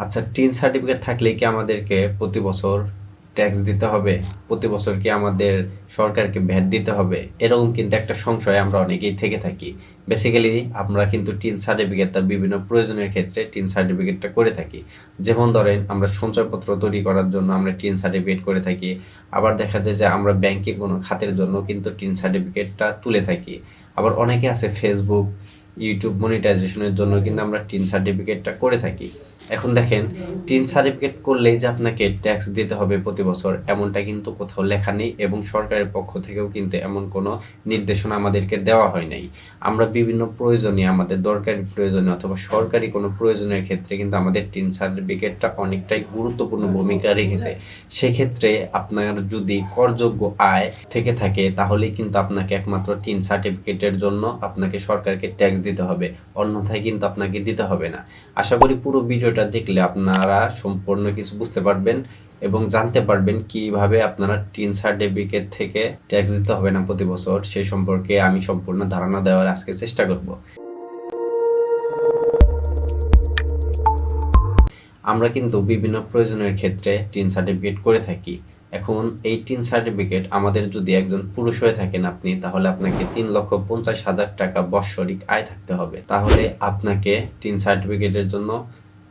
আচ্ছা tin certificate থাকলে কি আমাদেরকে প্রতি বছর ট্যাক্স দিতে হবে? প্রতি বছর কি আমাদের সরকারকে ভ্যাট দিতে হবে? এরকম কিন্তু একটা সংশয় আমরা অনেকেই থেকে থাকি। বেসিক্যালি আমরা কিন্তু টিন সার্টিফিকেটটা বিভিন্ন প্রয়োজনের ক্ষেত্রে টিন সার্টিফিকেটটা করে থাকি। যেমন ধরেন, আমরা সঞ্চয়পত্র তৈরি করার জন্য আমরা টিন সার্টিফিকেট করে থাকি। আবার দেখা যায় যে আমরা ব্যাংকিং কোনো খাতের জন্য কিন্তু টিন সার্টিফিকেটটা তুলে থাকি। আবার অনেকে আছে ফেসবুক ইউটিউব মনিটাইজেশনের জন্য কিন্তু আমরা টিন সার্টিফিকেটটা করে থাকি। এখন দেখেন টিন সার্টিফিকেট করলেই যে আপনাকে ট্যাক্স দিতে হবে প্রতি বছর, এমনটা কিন্তু কোথাও লেখা নেই এবং সরকারের পক্ষ থেকেও কিন্তু এমন কোনো নির্দেশনা আমাদেরকে দেওয়া হয় নাই। আমরা বিভিন্ন প্রয়োজনে, আমাদের দরকারি প্রয়োজনে অথবা সরকারি কোনো প্রয়োজনের ক্ষেত্রে কিন্তু আমাদের টিন সার্টিফিকেটটা অনেকটাই গুরুত্বপূর্ণ ভূমিকা রেখেছে। সেক্ষেত্রে আপনার যদি করযোগ্য আয় থেকে থাকে, তাহলেই কিন্তু আপনাকে একমাত্র টিন সার্টিফিকেটের জন্য আপনাকে সরকারকে ট্যাক্স দিতে হবে। অন্যথায় কিন্তু আপনাকে দিতে হবে না। আশা করি পুরো ভিডিওটা দেখলে আপনারা সম্পূর্ণ কিছু বুঝতে পারবেন এবং জানতে পারবেন কীভাবে আপনারা টিন সার্টিফিকেট থেকে ট্যাক্স দিতে হবে না প্রতি বছর। সেই সম্পর্কে আমি সম্পূর্ণ ধারণা দেওয়ার আজকে চেষ্টা করব। আমরা কিন্তু বিভিন্ন প্রয়োজনের ক্ষেত্রে টিন সার্টিফিকেট করে থাকি। এখন এই টিন সার্টিফিকেট আমাদের যদি একজন পুরুষ হয়ে থাকেন আপনি, তাহলে আপনাকে তিন লক্ষ পঞ্চাশ হাজার টাকা বৎসরিক আয় থাকতে হবে। তাহলে আপনাকে টিন সার্টিফিকেটের জন্য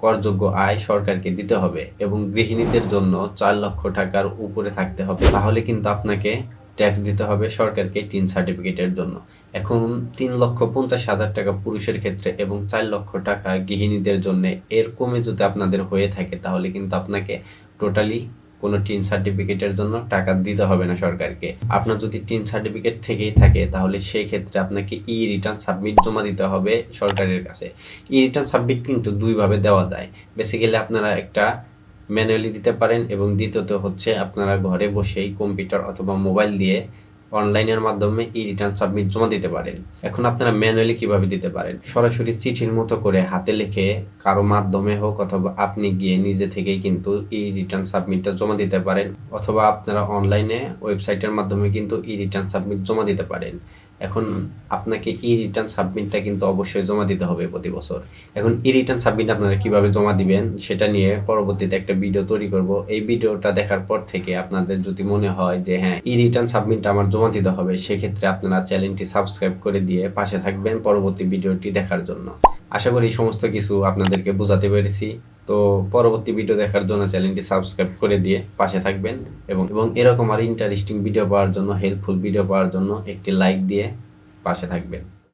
করযোগ্য আয় সরকারকে দিতে হবে এবং গৃহিণীদের জন্য চার লক্ষ টাকার উপরে থাকতে হবে। তাহলে কিন্তু আপনাকে ট্যাক্স দিতে হবে সরকারকে টিন সার্টিফিকেটের জন্য। এখন তিন লক্ষ পঞ্চাশ হাজার টাকা পুরুষের ক্ষেত্রে এবং চার লক্ষ টাকা গৃহিণীদের জন্য এর কমে যদি আপনাদের হয়ে থাকে, তাহলে কিন্তু আপনাকে টোটালি কোনো টিন সার্টিফিকেটের জন্য টাকা দিতে হবে না সরকারকে। আপনার যদি টিন সার্টিফিকেট থেকেই থাকে, তাহলে সেই ক্ষেত্রে আপনাকে ই রিটার্ন সাবমিট জমা দিতে হবে সরকারের কাছে। ই রিটার্ন সাবমিট কিন্তু দুইভাবে দেওয়া যায়। বেসিক্যালি আপনারা একটা ম্যানুয়ালি দিতে পারেন এবং দ্বিতীয়ত হচ্ছে আপনারা ঘরে বসেই কম্পিউটার অথবা মোবাইল দিয়ে অনলাইনের মাধ্যমে ই রিটার্ন সাবমিট জমা দিতে পারেন। এখন আপনারা ম্যানুয়ালি কীভাবে দিতে পারেন? সরাসরি চিঠির মতো করে হাতে লিখে কারও মাধ্যমে হোক অথবা আপনি গিয়ে নিজে থেকেই কিন্তু ই রিটার্ন সাবমিটটা জমা দিতে পারেন। অথবা আপনারা অনলাইনে ওয়েবসাইটের মাধ্যমে কিন্তু ই রিটার্ন সাবমিট জমা দিতে পারেন। এখন আপনাকে ই রিটার্ন সাবমিটটা কিন্তু অবশ্যই জমা দিতে হবে প্রতি বছর। এখন ই রিটার্ন সাবমিট আপনারা কীভাবে জমা দিবেন সেটা নিয়ে পরবর্তীতে একটা ভিডিও তৈরি করব। এই ভিডিওটা দেখার পর থেকে আপনাদের যদি মনে হয় যে হ্যাঁ ই রিটার্ন সাবমিটটা আমার জমা দিতে হবে, সেক্ষেত্রে আপনারা চ্যানেলটি সাবস্ক্রাইব করে দিয়ে পাশে থাকবেন পরবর্তী ভিডিওটি দেখার জন্য। আশা করি সমস্ত কিছু আপনাদেরকে বোঝাতে পেরেছি। তো পরবর্তী ভিডিও দেখার জন্য চ্যানেলটি সাবস্ক্রাইব করে দিয়ে পাশে থাকবেন এবং এবং এরকম আর ইন্টারেস্টিং ভিডিও পাওয়ার জন্য হেল্পফুল ভিডিও পাওয়ার জন্য একটি লাইক দিয়ে পাশে থাকবেন।